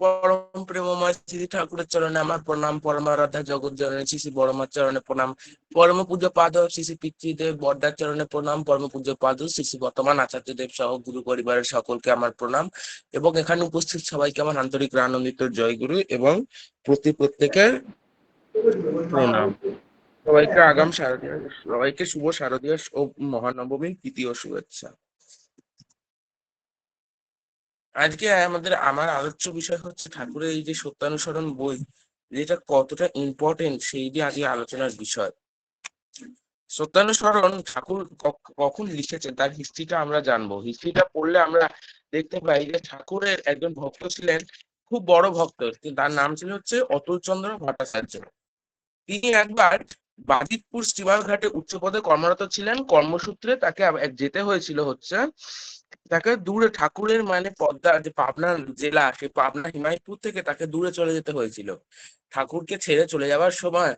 পরম প্রেমময় শ্রী ঠাকুরের চরণে আমার প্রণাম পরমারাধ্যা জগৎ জননী শ্রী শ্রী বড়মার চরণে প্রণাম, পরম পূজ্য পাদ শ্রী শ্রী পিতৃদেব বর্দার চরণে প্রণাম, পরম পূজ্য পাদ শ্রী শ্রী বর্তমান আচার্যদেব সহ গুরু পরিবারের সকলকে আমার প্রণাম এবং এখানে উপস্থিত সবাইকে আমার আন্তরিক আনন্দিত জয়গুরু এবং প্রতি প্রত্যেকের প্রণাম। সবাইকে আগাম শারদীয়, সবাইকে শুভ শারদীয় ও মহানবমীর তৃতীয় শুভেচ্ছা। আজকে আমাদের, আমার আলোচ্য বিষয় হচ্ছে ঠাকুরের এই যে সত্যানুসরণ বই, যেটা কতটা ইম্পর্টেন্ট সেই নিয়ে আজকে আলোচনার বিষয়। সত্যানুসরণ ঠাকুর কখন লিখেছেন, তার হিস্ট্রিটা আমরা জানব। হিস্ট্রিটা পড়লে আমরা দেখতে পাই যে ঠাকুরের একজন ভক্ত ছিলেন, খুব বড় ভক্ত, তার নাম ছিল হচ্ছে অতুল চন্দ্র ভট্টাচার্য। তিনি একবার বাজিতপুর স্টিমার ঘাটে উচ্চ পদে কর্মরত ছিলেন। কর্মসূত্রে তাকে যেতে হয়েছিল হচ্ছে, তাকে দূরে ঠাকুরের মানে পদ্মা, যে পাবনা জেলা, সেই পাবনা হিমায়তপুর থেকে তাকে দূরে চলে যেতে হয়েছিল। ঠাকুরকে ছেড়ে চলে যাওয়ার সময়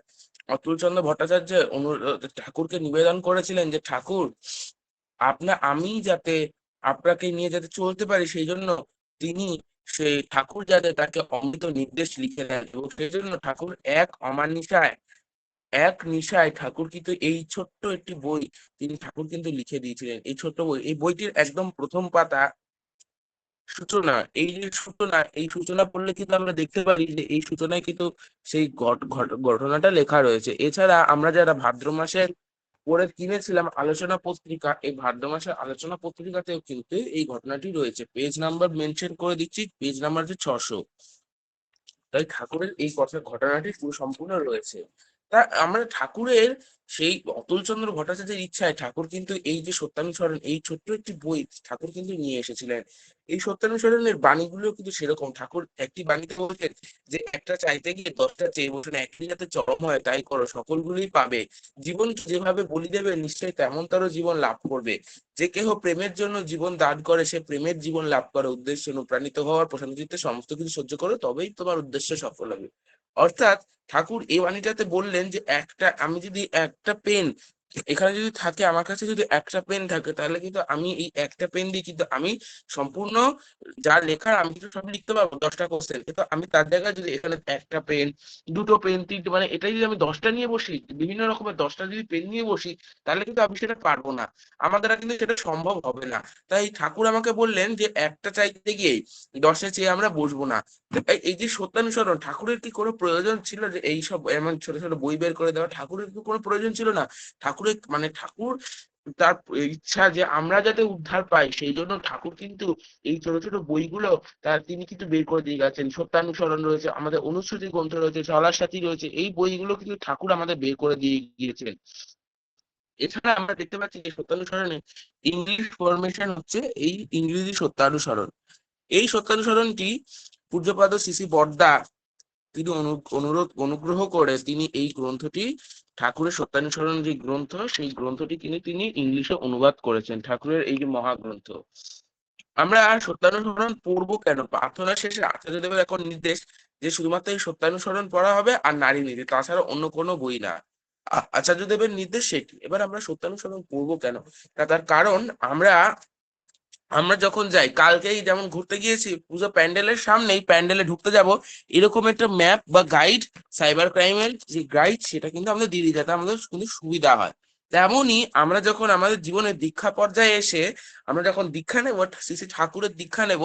অতুল চন্দ্র ভট্টাচার্য অনু- ঠাকুরকে নিবেদন করেছিলেন যে, ঠাকুর, আপনা, আমি যাতে আপনাকে নিয়ে যাতে চলতে পারি, সেই জন্য তিনি সেই ঠাকুর যাতে তাকে অমৃত নির্দেশ লিখে দেন এবং সেই জন্য ঠাকুর এক অমানিসায় এক নিশায় ঠাকুর কিন্তু এই ছোট্ট একটি বই তিনি ঠাকুর কিন্তু লিখে দিয়েছিলেন। এই ছোট্ট বই, এই বইটির একদম প্রথম পাতা সূচনা, এই যে সূচনা, এই সূচনা পড়লে কিন্তু আমরা দেখতে পারি যে এই সূচনায় কিন্তু সেই ঘট- ঘট- ঘটনাটা লেখা রয়েছে। এছাড়া আমরা যারা ভাদ্র মাসের পরে কিনেছিলাম আলোচনা পত্রিকা, এই ভাদ্র মাসের আলোচনা পত্রিকাতেও কিন্তু এই ঘটনাটি রয়েছে। পেজ নাম্বার মেনশন করে দিচ্ছি পেজ নাম্বার হচ্ছে ছশো। তাই ঠাকুরের এই কথা ঘটনাটি পুরো সম্পূর্ণ রয়েছে। তা আমরা ঠাকুরের সেই অতুলচন্দ্র ভট্টাচার্যের ইচ্ছায় ঠাকুর কিন্তু এই যে সত্যানুসরণ, এই ছোট্ট একটি বই ঠাকুর কিন্তু নিয়ে এসেছিলেন। এই সত্যানুসরণের বাণীগুলো কিন্তু সেরকম। ঠাকুর একটি বাণীতে বলতেন যে, একটা চাইতে গিয়ে দশটা চেয়ে বসে না একটি যাতে চরম হয়, তাই করো, সকলগুলোই পাবে। জীবন যেভাবে বলি দেবে, নিশ্চয়ই তেমন তারও জীবন লাভ করবে। যে কেহ প্রেমের জন্য জীবন দান করে, সে প্রেমের জীবন লাভ করে। উদ্দেশ্য অনুপ্রাণিত হওয়ার প্রশান্তিতে সমস্ত কিছু সহ্য করো, তবেই তোমার উদ্দেশ্য সফল হবে। অর্থাৎ ঠাকুর এই বাণীটাতে বললেন যে একটা, আমি যদি একটা পেন এখানে যদি থাকে, আমার কাছে যদি একটা পেন থাকে, তাহলে কিন্তু আমি এই একটা পেন দিয়ে কিন্তু আমি সম্পূর্ণ যা লেখার, আমি কিন্তু সব লিখতে পারব দশটা কোশ্চেন কিন্তু আমি তার জায়গায় যদি এখানে একটা পেন দুটো পেন তিনটে মানে এটাই যদি আমি দশটা নিয়ে বসি, বিভিন্ন রকমের দশটা যদি পেন নিয়ে বসি, তাহলে কিন্তু আমি সেটা পারব না। আমার দ্বারা কিন্তু সেটা সম্ভব হবে না। তাই ঠাকুর আমাকে বললেন যে একটা চাইতে গিয়ে দশে চেয়ে আমরা বসবো না। এই- যে সত্যানুসরণ, ঠাকুরের কি কোনো প্রয়োজন ছিল যে এই সব এমন ছোট ছোট বই বের করে দেওয়া? ঠাকুরের কি কোনো প্রয়োজন ছিল না? ঠাকুরের মানে ঠাকুর তার ইচ্ছা যে আমরা যাতে উদ্ধার পাই, সেই জন্য ঠাকুর কিন্তু এই ছোট ছোট বইগুলো তার তিনি কিন্তু বের করে দিয়ে গেছেন। সত্যানুসরণ রয়েছে, আমাদের অনুশ্রুতি গ্রন্থ রয়েছে চলার সাথী রয়েছে, এই বইগুলো কিন্তু ঠাকুর আমাদের বের করে দিয়ে গিয়েছেন। এছাড়া আমরা দেখতে পাচ্ছি যে সত্যানুসরণে ইংলিশ ফরমেশন হচ্ছে এই ইংরেজি সত্যানুসরণ। এই সত্যানুসরণটি পূজ্যপাদ শ্রী বর্দা তিনি অনুরোধ, অনুগ্রহ করে তিনি এই গ্রন্থটি, ঠাকুরের সত্যানুসরণ যে গ্রন্থ, সেই গ্রন্থটি তিনি তিনি ইংলিশে অনুবাদ করেছেন, ঠাকুরের এই যে মহাগ্রন্থ। আমরা সত্যানুসরণ পড়ব কেন? প্রার্থনা শেষে আচার্য দেবের এখন নির্দেশ যে শুধুমাত্র এই সত্যানুসরণ পড়া হবে আর নারী নীতি তাছাড়া অন্য কোনো বই না। আচার্য দেবের নির্দেশ সেটি এবার আমরা সত্যানুসরণ পড়ব কেন? তার কারণ আমরা আমরা যখন যাই, কালকেই যেমন ঘুরতে গিয়েছি, পুজো প্যান্ডেলের সামনেই প্যান্ডেলে ঢুকতে যাব, এরকম একটা ম্যাপ বা গাইড সাইবার ক্রাইমের যে গাইড সেটা কিন্তু আমাদের দিয়ে যাতে আমাদের কিন্তু সুবিধা হয়। তেমনই আমরা যখন আমাদের জীবনের দীক্ষা পর্যায়ে এসে আমরা যখন দীক্ষা নেব শ্রী শ্রী ঠাকুরের দীক্ষা নেব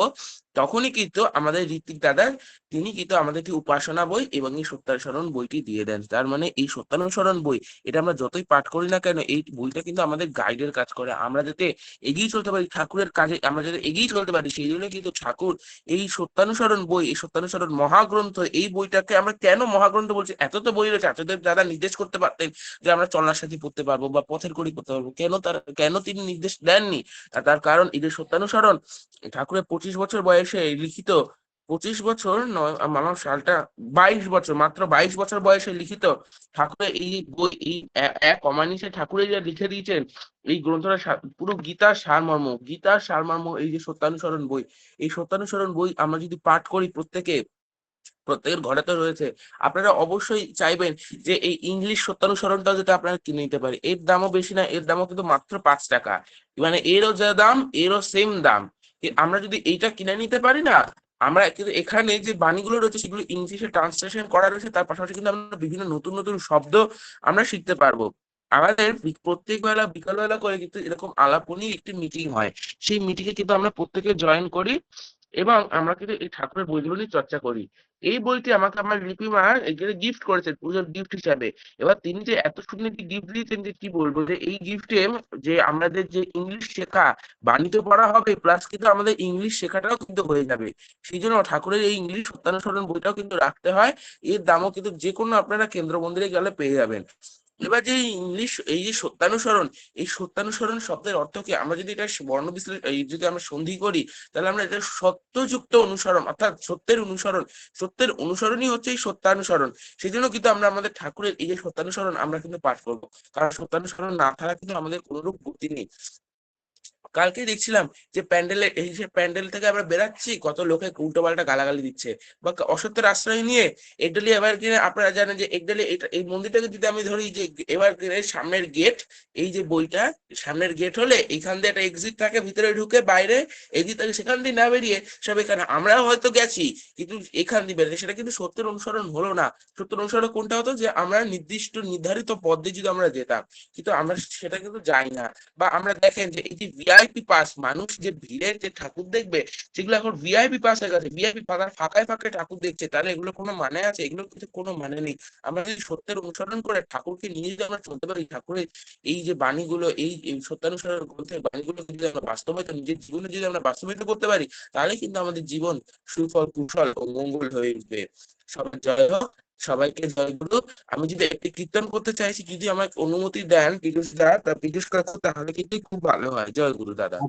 তখনই কিন্তু আমাদের ঋত্বিক দাদা, তিনি কিন্তু আমাদেরকে উপাসনা বই এবং এই সত্যানুসরণ বইটি দিয়ে দেন। তার মানে এই সত্যানুসরণ বই, এটা আমরা যতই পাঠ করি না কেন, এই বইটা কিন্তু আমাদের গাইডের কাজ করে। আমরা যাতে এগিয়ে চলতে পারি, ঠাকুরের কাজে আমরা যাতে এগিয়ে চলতে পারি, সেই জন্য কিন্তু ঠাকুর এই সত্যানুসরণ বই, এই সত্যানুসরণ মহাগ্রন্থ, এই বইটাকে আমরা কেন মহাগ্রন্থ বলছি? এত তো বই রয়েছে আচার্যদেব দাদা নির্দেশ করতে পারতেন যে আমরা চলার সাথে পড়তে পারব বা পথের কড়ি পড়তে পারব। কেন তার, কেন তিনি নির্দেশ দেননি? তার কারণ এই যে সত্যানুসরণ, ঠাকুরের পঁচিশ বছর বয়সে লিখিত পঁচিশ বছর নয় আমার সালটা বাইশ বছর, মাত্র বাইশ বছর বয়সে লিখিত ঠাকুরের এই বই, এই এক অমানিসে ঠাকুরের যা লিখে দিয়েছেন, এই গ্রন্থটা পুরো গীতার সারমর্ম গীতার সারমর্ম, এই যে সত্যানুসরণ বই, এই সত্যানুসরণ বই আমরা যদি পাঠ করি প্রত্যেকে, প্রত্যেকের ঘরে তো রয়েছে, আপনারা অবশ্যই চাইবেন যে এই ইংলিশ সত্যানুসরণটাও যাতে আপনারা কিনে নিতে পারি। এর দামও বেশি না, এর দামও কিন্তু মাত্র পাঁচ টাকা। মানে এরও যা দাম, এরও সেম দাম। আমরা যদি এইটা কিনে নিতে পারি না, আমরা কিন্তু এখানে যে বাণীগুলো রয়েছে সেগুলো ইংলিশে ট্রান্সলেশন করা রয়েছে, তার পাশাপাশি কিন্তু আমরা বিভিন্ন নতুন নতুন শব্দ আমরা শিখতে পারব। আমাদের প্রত্যেক বেলা, বিকালবেলা করে কিন্তু এরকম আলাপনী একটি মিটিং হয়। সেই মিটিং এ কিন্তু আমরা প্রত্যেকে জয়েন করি। এবং আমরা কিন্তু এই ঠাকুরের বইগুলো নিয়ে চর্চা করি। এই বইটি আমাকে আমার লিপিমা গিফট করেছেন, পুজোর গিফট হিসাবে। এবার তিনি যে এত সুন্দর একটি গিফট দিয়েছেন যে কি বলব? যে এই গিফটে যে আমাদের যে ইংলিশ শেখা বাণিজ্য পড়া হবে প্লাস কিন্তু আমাদের ইংলিশ শেখাটাও কিন্তু হয়ে যাবে। সেই জন্য ঠাকুরের এই ইংলিশ সত্যানুসরণ বইটাও কিন্তু রাখতে হয়। এর দামও কিন্তু যে কোনো আপনারা কেন্দ্র মন্দিরে গেলে পেয়ে যাবেন। এবার যে ইংলিশ, এই যে সত্যানুসরণ, এই সত্যানুসরণ শব্দের অর্থ কি? আমরা যদি এটা বর্ণ বিশ্লেষণ যদি আমরা সন্ধি করি, তাহলে আমরা এটা সত্যযুক্ত অনুসরণ, অর্থাৎ সত্যের অনুসরণ, সত্যের অনুসরণই হচ্ছে এই সত্যানুসরণ। সেই জন্য কিন্তু আমরা আমাদের ঠাকুরের এই যে সত্যানুসরণ আমরা কিন্তু পাঠ করব। কারণ সত্যানুসরণ না থাকা কিন্তু আমাদের কোনোরূপ গতি নেই। কালকে দেখছিলাম যে প্যান্ডেলে, এই যে প্যান্ডেল থেকে আমরা বেরাচ্ছি, কত লোকে উল্টো পাল্টা গালাগালি দিচ্ছে। বা অসত্যের আশ্রয় নিয়ে একডালি এবার কিনে আপনারা জানেন যে একডালি এটা, এই মন্দিরটাকে যদি আমি ধরি যে এবার কিনে সামনের গেট এই যে বইটা, সামনের গেট হলে এইখান দিয়ে একটা এক্সিট থাকে, ভিতরে ঢুকে বাইরে এক্সিট থাকে, সেখান দিয়ে না বেরিয়ে সব এখানে, আমরাও হয়তো গেছি, কিন্তু এখান দিয়ে বেরিয়ে, সেটা কিন্তু সত্যের অনুসরণ হলো না। সত্যের অনুসরণ কোনটা হতো? যে আমরা নির্দিষ্ট নির্ধারিত পথ দিয়ে যদি আমরা যেতাম, কিন্তু আমরা সেটা কিন্তু যাই না। বা আমরা দেখেন যে এই যে ভিআইপি পাস মানুষ যে ভিড়ে ঠাকুর দেখবে সেগুলো এখন ভিআইপি পাস হয়ে গেছে ভিআইপি ফাঁকা ফাঁকায় ফাঁকায় ঠাকুর দেখছে, তাহলে এগুলো কোনো মানে আছে? এগুলো কিন্তু কোনো মানে নেই। আমরা যদি সত্যের অনুসরণ করে ঠাকুরকে নিয়ে যদি আমরা চলতে পারি, ঠাকুরের এই যে বাণীগুলো, এই সত্যানুসরণ গ্রন্থের বাণীগুলো যদি আমরা বাস্তবায়িত, নিজের জীবনে যদি আমরা বাস্তবায়িত করতে পারি, তাহলে কিন্তু আমাদের জীবন সুফল, কুশল ও মঙ্গল হয়ে উঠবে। সবাই জয় হোক, সবাইকে জয় গুরু আমি যদি একটি কীর্তন করতে চাইছি, যদি আমাকে অনুমতি দেন পীযুষ দা, তা পীযুষ কাকু, তাহলে কিন্তু খুব ভালো হয়। জয় গুরু দাদা।